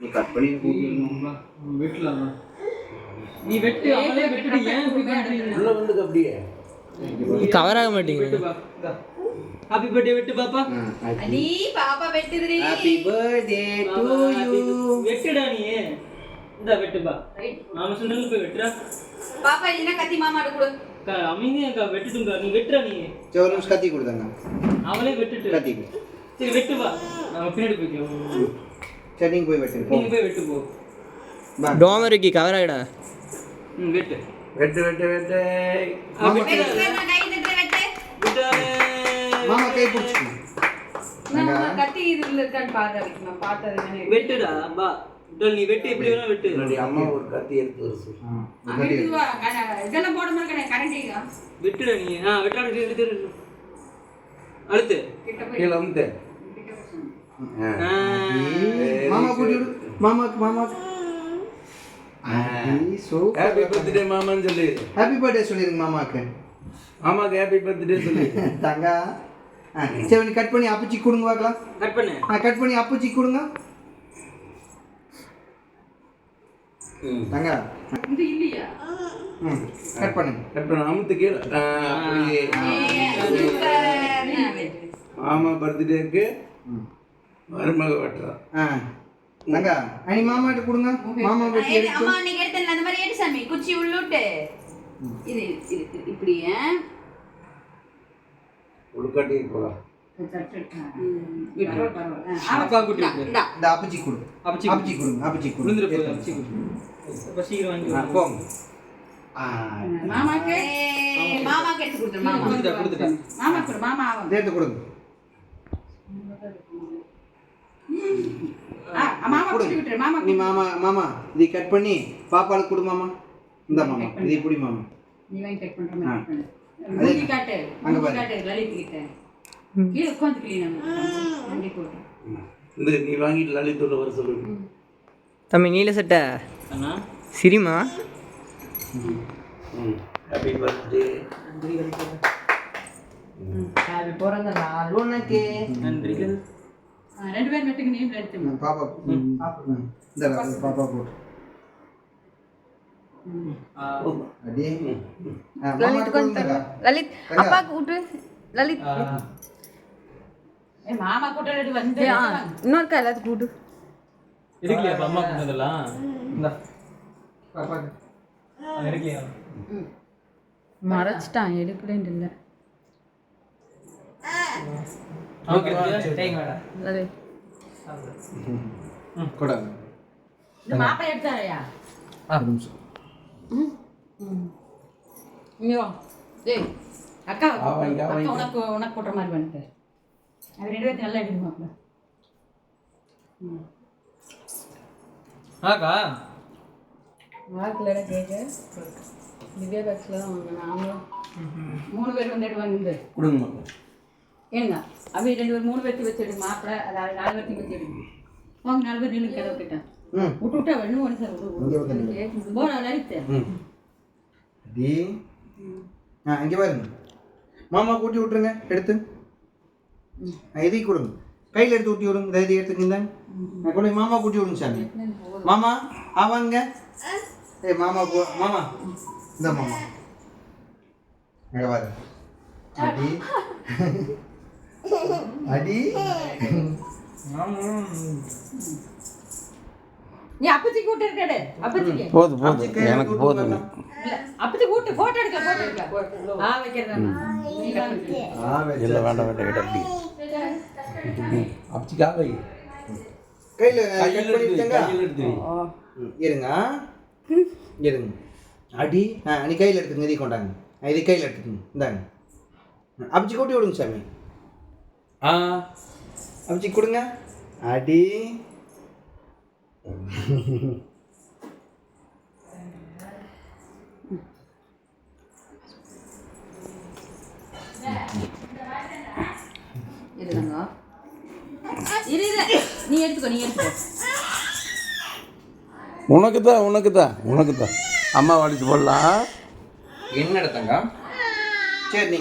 நீ கட் பண்ணி வெட்டலாம்? நீ வெட்டு அவளே வெட்டுடி ஏன் இப்படி பண்றீங்க? உள்ள வந்து அப்படியே. கவர் ஆக மாட்டேங்குது ஹாப்பி பர்த்டே வெட்டு பாப்பா. அடி பாப்பா வெட்டுதுடி. ஹாப்பி பர்த்டே டு யூ வெட்டுடா நீ. இந்த வெட்டுப்பா மாமா சொன்னல போய் வெட்டுடா. பாப்பா இல்லைன்னா கத்தி மாமாட்ட கொடு. அமைதியா அக்கா வெட்டுட்டுங்கா நீ வெட்டுடா நீ. சரி நிமிஷம் கத்தி கொடுத்தாங்க. அவளே வெட்டுட்டு. கத்தி. சரி வெட்டுப்பா நாங்க பின்னாடி போய்க்கிறோம் சரி போய் வெட்டுங்க நீங்க போய் வெட்டு போ. டோமருக்கு கவர் ஆகிடா ம் வெட்டு. வெட்டு வெட்டு வெட்டு. வெட்டு. வெட்டு, வெட்டு, வெட்டு. மாமா கை உங்க கத்தி இதுல இருக்கான்னு நான் பார்த்தது. வெட்டுடா பா நீ வெட்டு எப்படி வேணா வெட்டு. என்னுடைய அம்மா ஒரு கத்தி எடுத்து வர சொல்லு இதெல்லாம் போட. வெட்டுடா நீ. ஆ வெட்டாடா எடுத்து. அடுத்து. கீழே வந்து. ஆ. மாமா கூட்டி விடு மாமாக்கு மாமாக்கு ஹாப்பி பர்த்டே மாமான்னு சொல்லு ஹாப்பி பர்த்டே சொல்லிருங்க மாமாக்கு மாமாக்கு ஹாப்பி பர்த்டே சொல்லு. தங்கா. சரி கட் பண்ணி அப்பச்சி கொடுங்க பார்க்கலாம் கட் பண்ணு. ஆ கட் பண்ணி அப்பச்சி கொடுங்க. தங்கா. இது இல்லையா? ம் கட் பண்ணுங்க கட் பண்ண அமுத்து கீழே. மாமா பர்த்டேக்கு மருமக வெட்டுறான் ஆ. தங்கா அனி மாமாட்ட கொடுங்க. மாமா வெட்டி எடுத்து அம்மா நீங்க எடுத்தல அந்த மாதிரி எடு சாமி குச்சி உள்ளுட்டு. இது இது இது, இப்படி ஆ? உள்காட்டி போகலாம் ம், விட்டுரு, பரவாயில்ல. ஆ, ஆமா, அக்கா குட்டி இந்தா, விட்டு. இந்தா. இந்த அப்பச்சி கொடு. அப்பச்சி அப்பச்சி கொடுங்க அப்பச்சி. போங்க. மாமாக்கு? மாமாக்கு எடுத்து கொடுத்துரு மாமா. கொடுத்துட்டா, கொடுத்துட்டா. மாமா கொடு மாமா கொடுங்க. மாமா நீ மாமா மாமா இதை கட் பண்ணி பாப்பாளுக்கு கொடு மாமா. இந்த மாமா. இதை பிடி மாமா. நீ வாங்கி கட் பண்ற. மாதிரி பண்ணு. மூஞ்சி காட்டு. அங்க பாரு. காட்டு லலித் கிட்ட கீழே உட்காந்து கிளீன் வண்டி போட்டு. இந்த நீ வாங்கிட்டு லலித்தோட வர சொல்லு. தம்பி நீல சட்டை. அண்ணா. சிரிமா. ஹாப்பி பர்த்டே அது பிறந்த நாள் உனக்கு. நன்றிகள். ரெண்டு பேரும் மெட்டுக்கு நீ எடுத்து பாப்பா. இந்த பாப்பா போட்டு மாமாட்ட கொடுங்கக்கா. லலித் தங்கா. அப்பாக்கு விட்டு லலித். மாமா கூட்ட வந்து இருக்கலையா அப்ப அம்மா இந்தா. பாப்பாக்கு அங்க இருக்கலையா மறைச்சிட்டான் எடுக்கலன்னு இல்லை. ஓகே. தேங்க கொடாங்க. இந்த எடுத்தாரையா ஒரு நிமிஷம். இங்க. வா டேய் அக்கா ஆ, ஆ. உனக்கு உனக்கு போடுற மாதிரி பண்ணிட்டு. அது ரெண்டு பேர்த்து நல்லா எடுங்க மாப்பிள்ளை ஆக்கா வாக்கில் கேக்கு திவ்யா பேக்ஸில் தான் மூணு பேர் வந்து எடுவாங்க கொடுங்க மாமா ஏனுங்க அப்படி ரெண்டு பேர் மூணு பேர்த்து வச்சு எடுங்க மாப்பிள்ளை அதாவது நாலு பேர்த்து வச்சு எடுங்க. வாங்க நாலு பேர் நின்று கதவு கிட்ட விட்டு விட்டா வேணும் ஒன்று சார் இங்க. விட்டு லலித்து அடி ஆ இங்கே பாருங்க. மாமா கூட்டி விட்ருங்க எடுத்து. இதையும் கொடுங்க. கையில் எடுத்து ஊட்டி விடுங்க இதை எடுத்துக்கிங்க போய் மாமா கூட்டி விடுங்க சாமி. மாமா ஆவாங்க ஏய் மாமா போ மாமா. இந்த மாமா. அங்கே பாரு அடி நீ அப்பச்சி கூட்டு இருக்கடு. அப்பச்சிக்கு. போதும் கையில எனக்கு போதும் அப்பச்சி கூட்டு போட்டோ எடுக்க போட்டோ எடுக்க ஆ வெச்சு. இல்லை வேண்டாம் வேண்டாம் கிட்ட அப்படி. அப்படி காவை கையில் கையில் எடுத்து வை, வை. இருங்க இருங்க. அடி ஆ நீ கையில் எடுத்துங்க இதை கொண்டாங்க. இதை கையில் எடுத்துக்கங்க இந்தாங்க. அபிச்சு கூட்டி விடுங்க சாமி. ஆ. அபிச்சு கொடுங்க. அடி. இருங்க. இரு இரு. நீ எடுத்துக்கோ நீ எடுத்துக்கோ. உனக்கு தான் உனக்கு தான் உனக்கு தான் அம்மா வடிச்சு போடலாம். என்ன எடுத்தங்க சரி